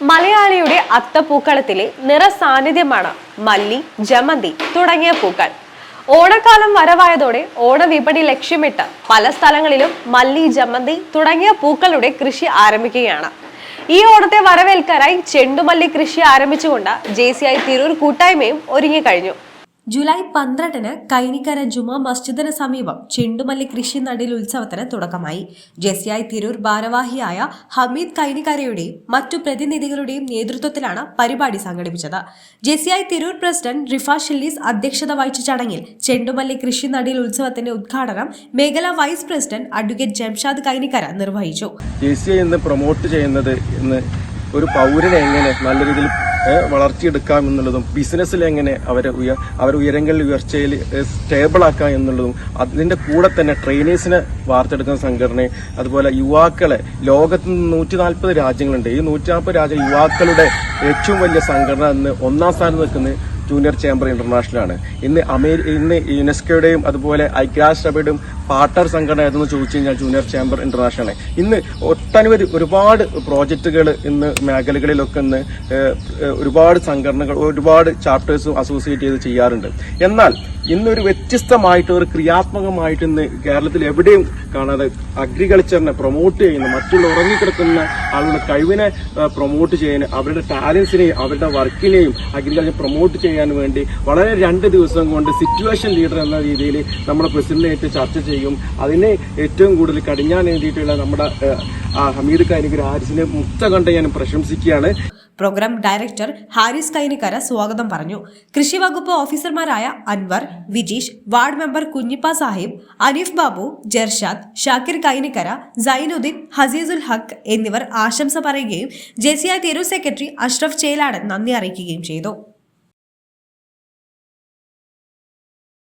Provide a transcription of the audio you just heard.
മലയാളിയുടെ അത്തപ്പൂക്കളത്തിലെ നിറസാന്നിധ്യമാണ് മല്ലി ജമന്തി തുടങ്ങിയ പൂക്കൾ. ഓണക്കാലം വരവായതോടെ ഓണവിപണി ലക്ഷ്യമിട്ട് പല സ്ഥലങ്ങളിലും മല്ലി ജമന്തി തുടങ്ങിയ പൂക്കളുടെ കൃഷി ആരംഭിക്കുകയാണ്. ഈ ഓണത്തെ വരവേൽക്കാനായി ചെണ്ടുമല്ലി കൃഷി ആരംഭിച്ചുകൊണ്ട് ജെ സി ഐ തിരൂർ കൂട്ടായ്മയും ഒരുങ്ങിക്കഴിഞ്ഞു ജൂലൈ പന്ത്രണ്ടിന് കൈനിക്കര ജുമാ മസ്ജിദിന് സമീപം ചെണ്ടുമല്ലി കൃഷി നടീൽ ഉത്സവത്തിന് തുടക്കമായി. ജെസിയായി തിരൂർ ഭാരവാഹിയായ ഹമീദ് കൈനിക്കരയുടെയും മറ്റു പ്രതിനിധികളുടെയും നേതൃത്വത്തിലാണ് പരിപാടി സംഘടിപ്പിച്ചത്. ജെസിയായി തിരൂർ പ്രസിഡന്റ് റിഫ ഷില്ലീസ് അധ്യക്ഷത വഹിച്ച ചടങ്ങിൽ ചെണ്ടുമല്ലി കൃഷി നടീൽ ഉത്സവത്തിന്റെ ഉദ്ഘാടനം മേഖലാ vice president advocate Jamshad Kainikkara നിർവഹിച്ചു. ഒരു പൗരനെ എങ്ങനെ നല്ല രീതിയിൽ വളർത്തിയെടുക്കാം എന്നുള്ളതും ബിസിനസ്സിൽ എങ്ങനെ അവരെ ഉയർ അവരെ ഉയരങ്ങളിൽ ഉയർച്ചയിൽ സ്റ്റേബിൾ ആക്കാം എന്നുള്ളതും അതിന്റെ കൂടെ തന്നെ ട്രെയിനേഴ്സിനെ വാർത്തെടുക്കുന്ന സംഘടനയും അതുപോലെ യുവാക്കളെ ലോകത്ത് നൂറ്റി നാൽപ്പത് രാജ്യങ്ങളുണ്ട്. ഈ നൂറ്റി നാൽപ്പത് രാജ്യ യുവാക്കളുടെ ഏറ്റവും വലിയ സംഘടന എന്ന് ഒന്നാം സ്ഥാനം നിൽക്കുന്നത് ജൂനിയർ ചേംബർ ഇന്റർനാഷണൽ ആണ് ഇന്ന് അമേരി ഇന്ന് യുനെസ്കോയുടെയും അതുപോലെ ഐക്യരാഷ്ട്രസഭയുടെയും പാർട്ടർ സംഘടന ഏതെന്ന് ചോദിച്ചു കഴിഞ്ഞാൽ ജൂനിയർ ചേംബർ ഇന്റർനാഷണൽ ആണ് ഇന്ന് ഒട്ടനവധി ഒരുപാട് പ്രോജക്റ്റുകൾ ഇന്ന് മേഖലകളിലൊക്കെ ഇന്ന് ഒരുപാട് സംഘടനകൾ ഒരുപാട് ചാപ്റ്റേഴ്സും അസോസിയേറ്റ് ചെയ്ത് ചെയ്യാറുണ്ട്. എന്നാൽ ഇന്നൊരു വ്യത്യസ്തമായിട്ട് ഒരു ക്രിയാത്മകമായിട്ട് ഇന്ന് കേരളത്തിൽ എവിടെയും കാണാതെ അഗ്രികൾച്ചറിനെ പ്രൊമോട്ട് ചെയ്യുന്ന മറ്റുള്ള ഉറങ്ങിക്കിടക്കുന്ന ആളുകളുടെ കഴിവിനെ പ്രൊമോട്ട് ചെയ്യാൻ അവരുടെ ടാലൻസിനെയും അവരുടെ വർക്കിനെയും അഗ്രികൾച്ചർ പ്രൊമോട്ട് ചെയ്യാൻ വേണ്ടി വളരെ രണ്ട് ദിവസം കൊണ്ട് സിറ്റുവേഷൻ ലീഡർ എന്ന രീതിയിൽ നമ്മുടെ പ്രസിഡന്റായിട്ട് ചർച്ച ചെയ്യും. അതിനെ ഏറ്റവും കൂടുതൽ കടിഞ്ഞാൻ എഴുതിയിട്ടുള്ള നമ്മുടെ ഹമീദ് കാനികർ ഹാരിസിനെ മുക്ത കണ്ട് ഞാൻ പ്രശംസിക്കുകയാണ്. പ്രോഗ്രാം ഡയറക്ടർ ഹാരിസ് കൈനിക്കര സ്വാഗതം പറഞ്ഞു. കൃഷി വകുപ്പ് ഓഫീസർമാരായ അൻവർ വിജീഷ് വാർഡ് മെമ്പർ കുഞ്ഞിപ്പ സാഹിബ് അനീഫ് ബാബു ജർഷാദ് ഷാക്കിർ കൈനിക്കര സൈനുദ്ദീൻ ഹസീസുൽ ഹക്ക് എന്നിവർ ആശംസ പറയുകയും J C I Tirur secretary Ashraf Cheladan നന്ദി അറിയിക്കുകയും ചെയ്തു.